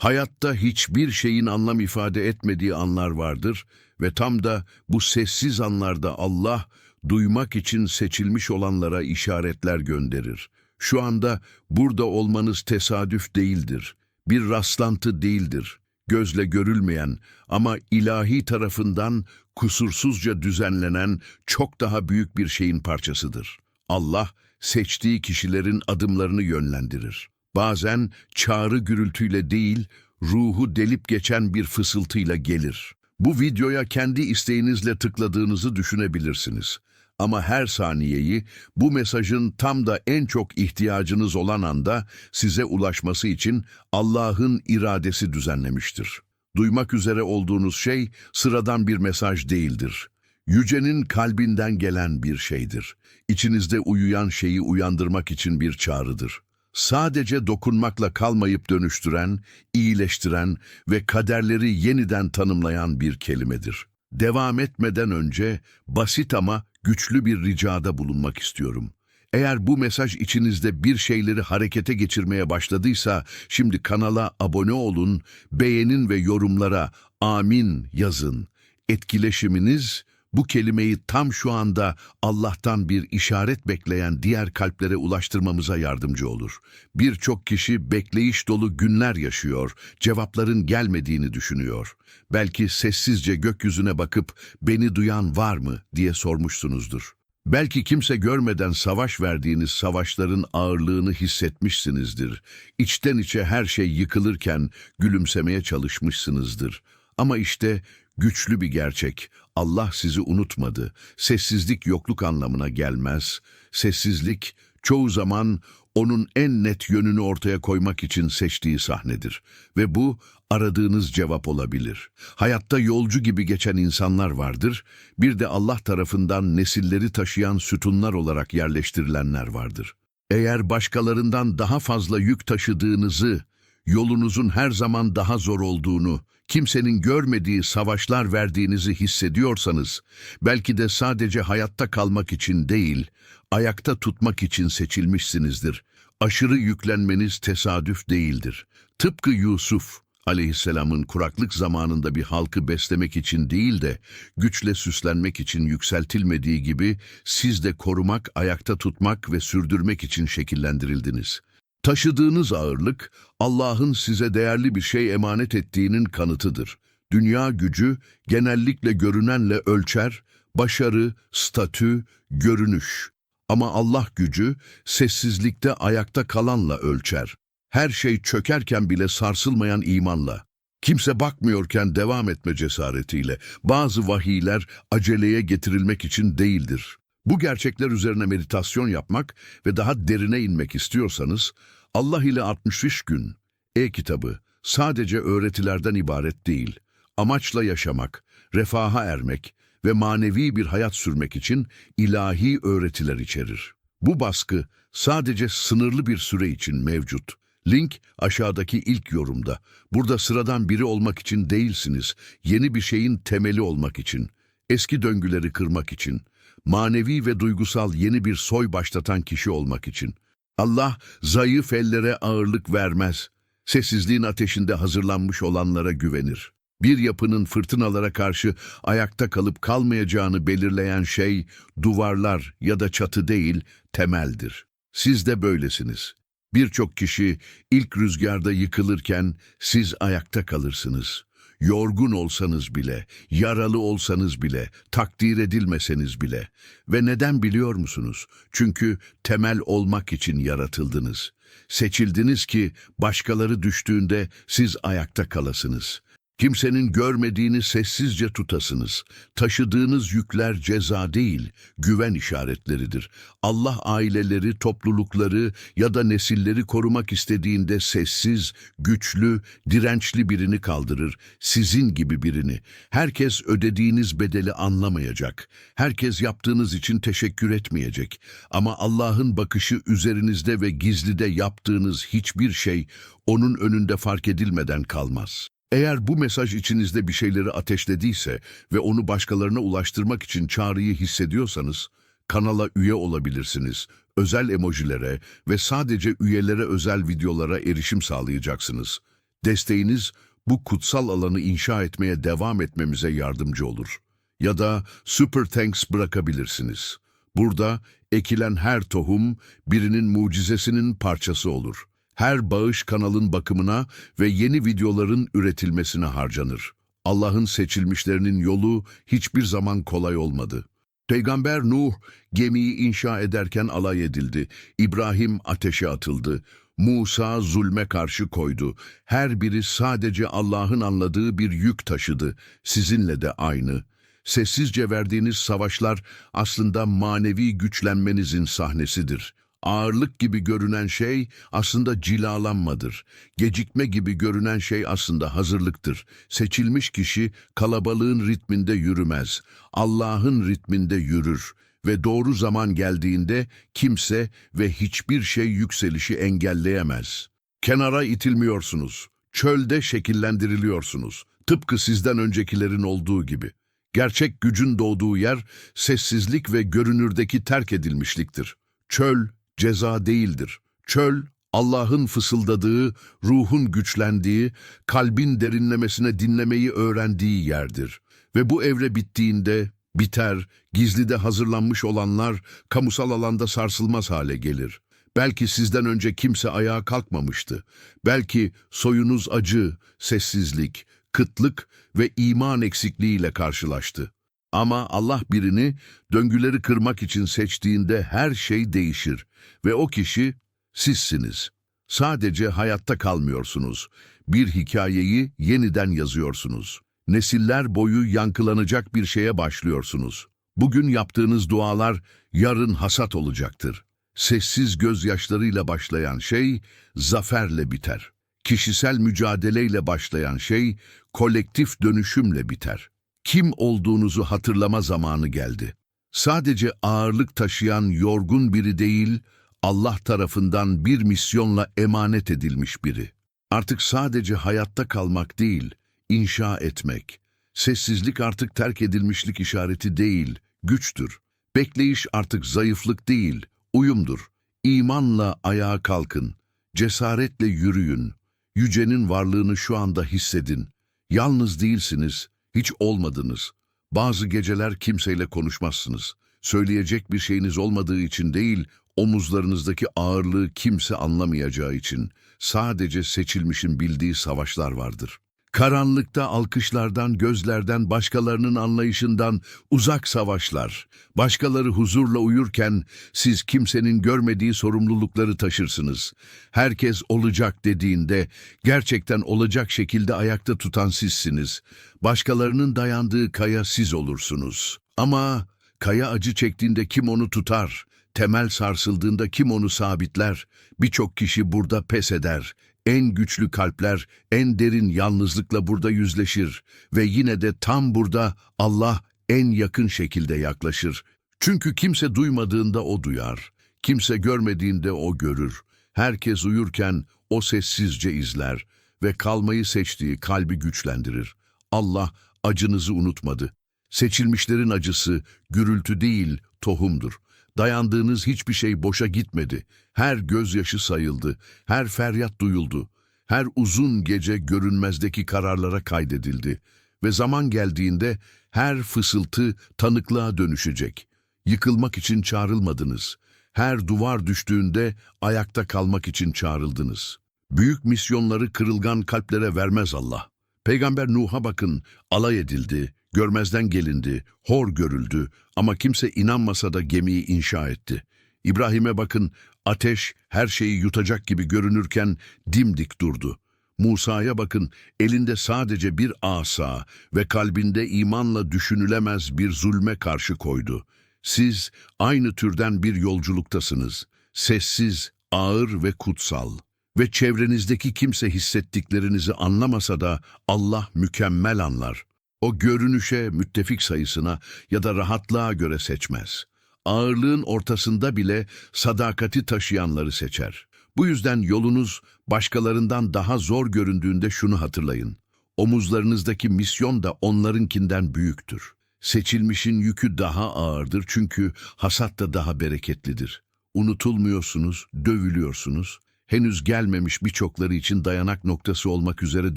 Hayatta hiçbir şeyin anlam ifade etmediği anlar vardır ve tam da bu sessiz anlarda Allah duymak için seçilmiş olanlara işaretler gönderir. Şu anda burada olmanız tesadüf değildir, bir rastlantı değildir. Gözle görülmeyen ama ilahi tarafından kusursuzca düzenlenen çok daha büyük bir şeyin parçasıdır. Allah seçtiği kişilerin adımlarını yönlendirir. Bazen çağrı gürültüyle değil, ruhu delip geçen bir fısıltıyla gelir. Bu videoya kendi isteğinizle tıkladığınızı düşünebilirsiniz. Ama her saniyeyi bu mesajın tam da en çok ihtiyacınız olan anda size ulaşması için Allah'ın iradesi düzenlemiştir. Duymak üzere olduğunuz şey sıradan bir mesaj değildir. Yücenin kalbinden gelen bir şeydir. İçinizde uyuyan şeyi uyandırmak için bir çağrıdır. Sadece dokunmakla kalmayıp dönüştüren, iyileştiren ve kaderleri yeniden tanımlayan bir kelimedir. Devam etmeden önce basit ama güçlü bir ricada bulunmak istiyorum. Eğer bu mesaj içinizde bir şeyleri harekete geçirmeye başladıysa şimdi kanala abone olun, beğenin ve yorumlara amin yazın. Etkileşiminiz bu kelimeyi tam şu anda Allah'tan bir işaret bekleyen diğer kalplere ulaştırmamıza yardımcı olur. Birçok kişi bekleyiş dolu günler yaşıyor, cevapların gelmediğini düşünüyor. Belki sessizce gökyüzüne bakıp beni duyan var mı diye sormuşsunuzdur. Belki kimse görmeden savaş verdiğiniz savaşların ağırlığını hissetmişsinizdir. İçten içe her şey yıkılırken gülümsemeye çalışmışsınızdır. Ama işte güçlü bir gerçek. Allah sizi unutmadı. Sessizlik yokluk anlamına gelmez. Sessizlik çoğu zaman onun en net yönünü ortaya koymak için seçtiği sahnedir. Ve bu aradığınız cevap olabilir. Hayatta yolcu gibi geçen insanlar vardır. Bir de Allah tarafından nesilleri taşıyan sütunlar olarak yerleştirilenler vardır. Eğer başkalarından daha fazla yük taşıdığınızı, yolunuzun her zaman daha zor olduğunu, kimsenin görmediği savaşlar verdiğinizi hissediyorsanız, belki de sadece hayatta kalmak için değil, ayakta tutmak için seçilmişsinizdir. Aşırı yüklenmeniz tesadüf değildir. Tıpkı Yusuf aleyhisselamın kuraklık zamanında bir halkı beslemek için değil de güçle süslenmek için yükseltilmediği gibi siz de korumak, ayakta tutmak ve sürdürmek için şekillendirildiniz. Taşıdığınız ağırlık, Allah'ın size değerli bir şey emanet ettiğinin kanıtıdır. Dünya gücü genellikle görünenle ölçer, başarı, statü, görünüş. Ama Allah gücü sessizlikte ayakta kalanla ölçer. Her şey çökerken bile sarsılmayan imanla. Kimse bakmıyorken devam etme cesaretiyle. Bazı vahiyler aceleye getirilmek için değildir. Bu gerçekler üzerine meditasyon yapmak ve daha derine inmek istiyorsanız, Allah ile 63 gün, e-kitabı sadece öğretilerden ibaret değil, amaçla yaşamak, refaha ermek ve manevi bir hayat sürmek için ilahi öğretiler içerir. Bu baskı sadece sınırlı bir süre için mevcut. Link aşağıdaki ilk yorumda. Burada sıradan biri olmak için değilsiniz, yeni bir şeyin temeli olmak için, eski döngüleri kırmak için, manevi ve duygusal yeni bir soy başlatan kişi olmak için. Allah zayıf ellere ağırlık vermez. Sessizliğin ateşinde hazırlanmış olanlara güvenir. Bir yapının fırtınalara karşı ayakta kalıp kalmayacağını belirleyen şey duvarlar ya da çatı değil, temeldir. Siz de böylesiniz. Birçok kişi ilk rüzgarda yıkılırken siz ayakta kalırsınız. Yorgun olsanız bile, yaralı olsanız bile, takdir edilmeseniz bile. Ve neden biliyor musunuz? Çünkü temel olmak için yaratıldınız. Seçildiniz ki başkaları düştüğünde siz ayakta kalasınız. Kimsenin görmediğini sessizce tutasınız. Taşıdığınız yükler ceza değil, güven işaretleridir. Allah aileleri, toplulukları ya da nesilleri korumak istediğinde sessiz, güçlü, dirençli birini kaldırır. Sizin gibi birini. Herkes ödediğiniz bedeli anlamayacak. Herkes yaptığınız için teşekkür etmeyecek. Ama Allah'ın bakışı üzerinizde ve gizlide yaptığınız hiçbir şey onun önünde fark edilmeden kalmaz. Eğer bu mesaj içinizde bir şeyleri ateşlediyse ve onu başkalarına ulaştırmak için çağrıyı hissediyorsanız, kanala üye olabilirsiniz. Özel emojilere ve sadece üyelere özel videolara erişim sağlayacaksınız. Desteğiniz bu kutsal alanı inşa etmeye devam etmemize yardımcı olur. Ya da Super Thanks bırakabilirsiniz. Burada ekilen her tohum birinin mucizesinin parçası olur. Her bağış kanalın bakımına ve yeni videoların üretilmesine harcanır. Allah'ın seçilmişlerinin yolu hiçbir zaman kolay olmadı. Peygamber Nuh gemiyi inşa ederken alay edildi. İbrahim ateşe atıldı. Musa zulme karşı koydu. Her biri sadece Allah'ın anladığı bir yük taşıdı. Sizinle de aynı. Sessizce verdiğiniz savaşlar aslında manevi güçlenmenizin sahnesidir. Ağırlık gibi görünen şey aslında cilalanmadır. Gecikme gibi görünen şey aslında hazırlıktır. Seçilmiş kişi kalabalığın ritminde yürümez. Allah'ın ritminde yürür ve doğru zaman geldiğinde kimse ve hiçbir şey yükselişi engelleyemez. Kenara itilmiyorsunuz. Çölde şekillendiriliyorsunuz. Tıpkı sizden öncekilerin olduğu gibi. Gerçek gücün doğduğu yer sessizlik ve görünürdeki terk edilmişliktir. Çöl ceza değildir. Çöl Allah'ın fısıldadığı, ruhun güçlendiği, kalbin derinlemesine dinlemeyi öğrendiği yerdir. Ve bu evre bittiğinde biter, gizlide hazırlanmış olanlar kamusal alanda sarsılmaz hale gelir. Belki sizden önce kimse ayağa kalkmamıştı. Belki soyunuz acı, sessizlik, kıtlık ve iman eksikliğiyle karşılaştı. Ama Allah birini döngüleri kırmak için seçtiğinde her şey değişir ve o kişi sizsiniz. Sadece hayatta kalmıyorsunuz. Bir hikayeyi yeniden yazıyorsunuz. Nesiller boyu yankılanacak bir şeye başlıyorsunuz. Bugün yaptığınız dualar yarın hasat olacaktır. Sessiz gözyaşlarıyla başlayan şey zaferle biter. Kişisel mücadeleyle başlayan şey kolektif dönüşümle biter. Kim olduğunuzu hatırlama zamanı geldi. Sadece ağırlık taşıyan yorgun biri değil, Allah tarafından bir misyonla emanet edilmiş biri. Artık sadece hayatta kalmak değil, inşa etmek. Sessizlik artık terk edilmişlik işareti değil, güçtür. Bekleyiş artık zayıflık değil, uyumdur. İmanla ayağa kalkın, cesaretle yürüyün. Yücenin varlığını şu anda hissedin. Yalnız değilsiniz, hiç olmadınız. Bazı geceler kimseyle konuşmazsınız. Söyleyecek bir şeyiniz olmadığı için değil, omuzlarınızdaki ağırlığı kimse anlamayacağı için. Sadece seçilmişin bildiği savaşlar vardır. Karanlıkta alkışlardan, gözlerden, başkalarının anlayışından uzak savaşlar. Başkaları huzurla uyurken siz kimsenin görmediği sorumlulukları taşırsınız. Herkes olacak dediğinde gerçekten olacak şekilde ayakta tutan sizsiniz. Başkalarının dayandığı kaya siz olursunuz. Ama kaya acı çektiğinde kim onu tutar? Temel sarsıldığında kim onu sabitler? Birçok kişi burada pes eder. En güçlü kalpler en derin yalnızlıkla burada yüzleşir ve yine de tam burada Allah en yakın şekilde yaklaşır. Çünkü kimse duymadığında o duyar, kimse görmediğinde o görür. Herkes uyurken o sessizce izler ve kalmayı seçtiği kalbi güçlendirir. Allah acınızı unutmadı. Seçilmişlerin acısı gürültü değil, tohumdur. Dayandığınız hiçbir şey boşa gitmedi. Her gözyaşı sayıldı, her feryat duyuldu. Her uzun gece görünmezdeki kararlara kaydedildi. Ve zaman geldiğinde her fısıltı tanıklığa dönüşecek. Yıkılmak için çağrılmadınız. Her duvar düştüğünde ayakta kalmak için çağrıldınız. Büyük misyonları kırılgan kalplere vermez Allah. Peygamber Nuh'a bakın, alay edildi, görmezden gelindi, hor görüldü ama kimse inanmasa da gemiyi inşa etti. İbrahim'e bakın, ateş her şeyi yutacak gibi görünürken dimdik durdu. Musa'ya bakın, elinde sadece bir asa ve kalbinde imanla düşünülemez bir zulme karşı koydu. Siz aynı türden bir yolculuktasınız. Sessiz, ağır ve kutsal. Ve çevrenizdeki kimse hissettiklerinizi anlamasa da Allah mükemmel anlar. O görünüşe, müttefik sayısına ya da rahatlığa göre seçmez. Ağırlığın ortasında bile sadakati taşıyanları seçer. Bu yüzden yolunuz başkalarından daha zor göründüğünde şunu hatırlayın. Omuzlarınızdaki misyon da onlarınkinden büyüktür. Seçilmişin yükü daha ağırdır çünkü hasat da daha bereketlidir. Unutulmuyorsunuz, dövülüyorsunuz, Henüz gelmemiş birçokları için dayanak noktası olmak üzere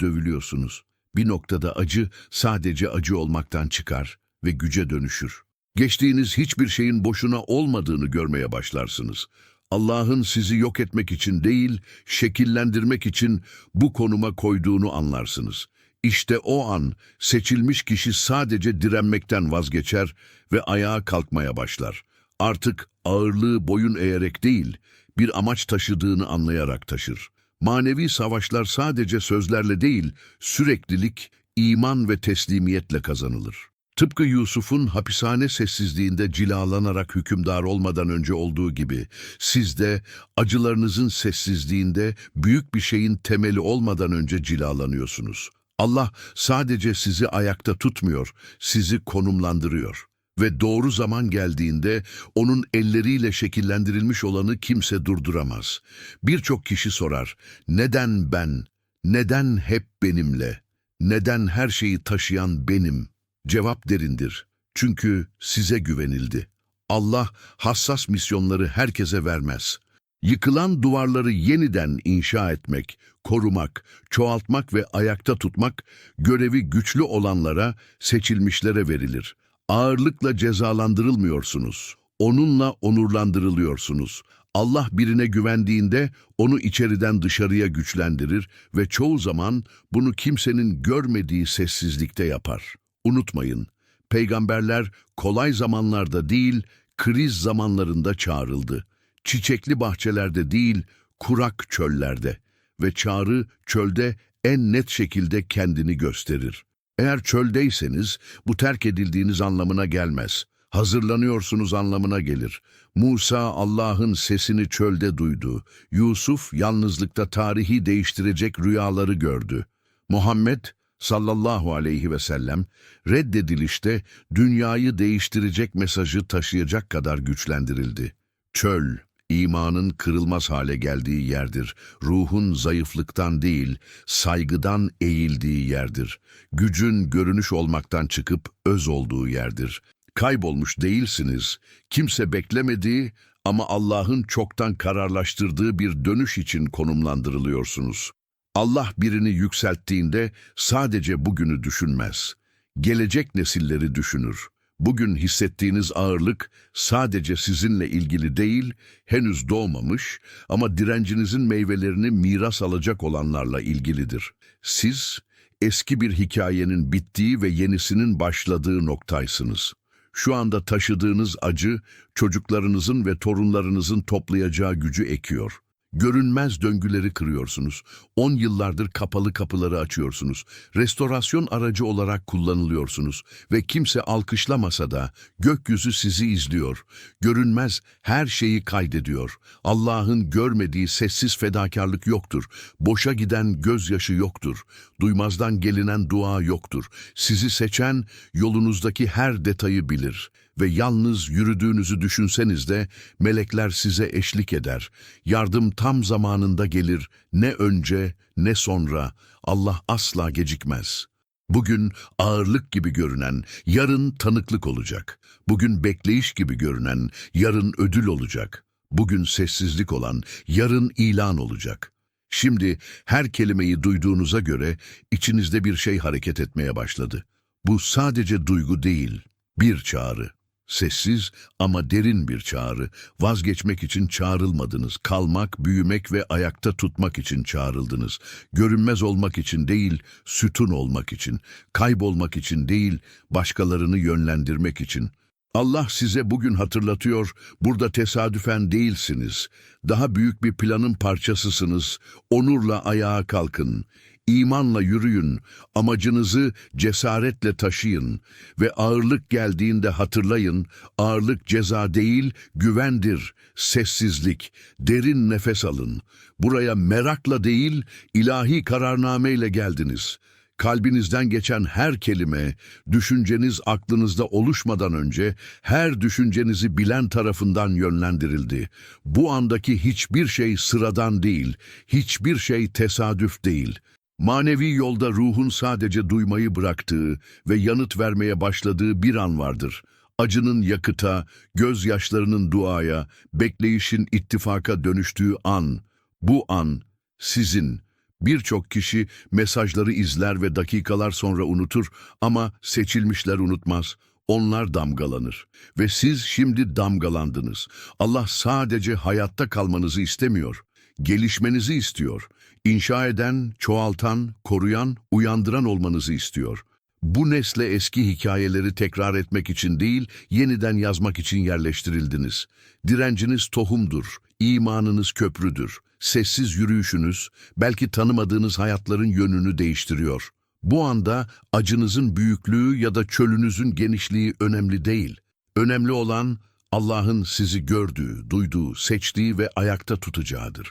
dövülüyorsunuz. Bir noktada acı sadece acı olmaktan çıkar ve güce dönüşür. Geçtiğiniz hiçbir şeyin boşuna olmadığını görmeye başlarsınız. Allah'ın sizi yok etmek için değil, şekillendirmek için bu konuma koyduğunu anlarsınız. İşte o an seçilmiş kişi sadece direnmekten vazgeçer ve ayağa kalkmaya başlar. Artık ağırlığı boyun eğerek değil, bir amaç taşıdığını anlayarak taşır. Manevi savaşlar sadece sözlerle değil, süreklilik, iman ve teslimiyetle kazanılır. Tıpkı Yusuf'un hapishane sessizliğinde cilalanarak hükümdar olmadan önce olduğu gibi, siz de acılarınızın sessizliğinde büyük bir şeyin temeli olmadan önce cilalanıyorsunuz. Allah sadece sizi ayakta tutmuyor, sizi konumlandırıyor. Ve doğru zaman geldiğinde onun elleriyle şekillendirilmiş olanı kimse durduramaz. Birçok kişi sorar, neden ben, neden hep benimle, neden her şeyi taşıyan benim? Cevap derindir. Çünkü size güvenildi. Allah hassas misyonları herkese vermez. Yıkılan duvarları yeniden inşa etmek, korumak, çoğaltmak ve ayakta tutmak görevi güçlü olanlara, seçilmişlere verilir. Ağırlıkla cezalandırılmıyorsunuz. Onunla onurlandırılıyorsunuz. Allah birine güvendiğinde onu içeriden dışarıya güçlendirir ve çoğu zaman bunu kimsenin görmediği sessizlikte yapar. Unutmayın, peygamberler kolay zamanlarda değil, kriz zamanlarında çağrıldı. Çiçekli bahçelerde değil, kurak çöllerde ve çağrı çölde en net şekilde kendini gösterir. Eğer çöldeyseniz bu terk edildiğiniz anlamına gelmez. Hazırlanıyorsunuz anlamına gelir. Musa Allah'ın sesini çölde duydu. Yusuf yalnızlıkta tarihi değiştirecek rüyaları gördü. Muhammed sallallahu aleyhi ve sellem reddedilişte dünyayı değiştirecek mesajı taşıyacak kadar güçlendirildi. Çöl, imanın kırılmaz hale geldiği yerdir. Ruhun zayıflıktan değil, saygıdan eğildiği yerdir. Gücün görünüş olmaktan çıkıp öz olduğu yerdir. Kaybolmuş değilsiniz. Kimse beklemediği ama Allah'ın çoktan kararlaştırdığı bir dönüş için konumlandırılıyorsunuz. Allah birini yükselttiğinde sadece bugünü düşünmez. Gelecek nesilleri düşünür. Bugün hissettiğiniz ağırlık sadece sizinle ilgili değil, henüz doğmamış ama direncinizin meyvelerini miras alacak olanlarla ilgilidir. Siz, eski bir hikayenin bittiği ve yenisinin başladığı noktaysınız. Şu anda taşıdığınız acı, çocuklarınızın ve torunlarınızın toplayacağı gücü ekiyor. Görünmez döngüleri kırıyorsunuz. On yıllardır kapalı kapıları açıyorsunuz. Restorasyon aracı olarak kullanılıyorsunuz. Ve kimse alkışlamasa da gökyüzü sizi izliyor. Görünmez her şeyi kaydediyor. Allah'ın görmediği sessiz fedakarlık yoktur. Boşa giden gözyaşı yoktur. Duymazdan gelinen dua yoktur. Sizi seçen yolunuzdaki her detayı bilir ve yalnız yürüdüğünüzü düşünseniz de melekler size eşlik eder. Yardım tam zamanında gelir, ne önce ne sonra. Allah asla gecikmez. Bugün ağırlık gibi görünen, yarın tanıklık olacak. Bugün bekleyiş gibi görünen, yarın ödül olacak. Bugün sessizlik olan, yarın ilan olacak. Şimdi her kelimeyi duyduğunuza göre içinizde bir şey hareket etmeye başladı. Bu sadece duygu değil, bir çağrı. Sessiz ama derin bir çağrı. Vazgeçmek için çağrılmadınız. Kalmak, büyümek ve ayakta tutmak için çağrıldınız. Görünmez olmak için değil, sütun olmak için. Kaybolmak için değil, başkalarını yönlendirmek için. Allah size bugün hatırlatıyor, burada tesadüfen değilsiniz. Daha büyük bir planın parçasısınız. Onurla ayağa kalkın. İmanla yürüyün, amacınızı cesaretle taşıyın ve ağırlık geldiğinde hatırlayın, ağırlık ceza değil, güvendir, sessizlik, derin nefes alın. Buraya merakla değil, ilahi kararnameyle geldiniz. Kalbinizden geçen her kelime, düşünceniz aklınızda oluşmadan önce her düşüncenizi bilen tarafından yönlendirildi. Bu andaki hiçbir şey sıradan değil, hiçbir şey tesadüf değil.'' Manevi yolda ruhun sadece duymayı bıraktığı ve yanıt vermeye başladığı bir an vardır. Acının yakıta, gözyaşlarının duaya, bekleyişin ittifaka dönüştüğü an. Bu an sizin. Birçok kişi mesajları izler ve dakikalar sonra unutur ama seçilmişler unutmaz. Onlar damgalanır ve siz şimdi damgalandınız. Allah sadece hayatta kalmanızı istemiyor, gelişmenizi istiyor. İnşa eden, çoğaltan, koruyan, uyandıran olmanızı istiyor. Bu nesle eski hikayeleri tekrar etmek için değil, yeniden yazmak için yerleştirildiniz. Direnciniz tohumdur, imanınız köprüdür. Sessiz yürüyüşünüz, belki tanımadığınız hayatların yönünü değiştiriyor. Bu anda acınızın büyüklüğü ya da çölünüzün genişliği önemli değil. Önemli olan Allah'ın sizi gördüğü, duyduğu, seçtiği ve ayakta tutacağıdır.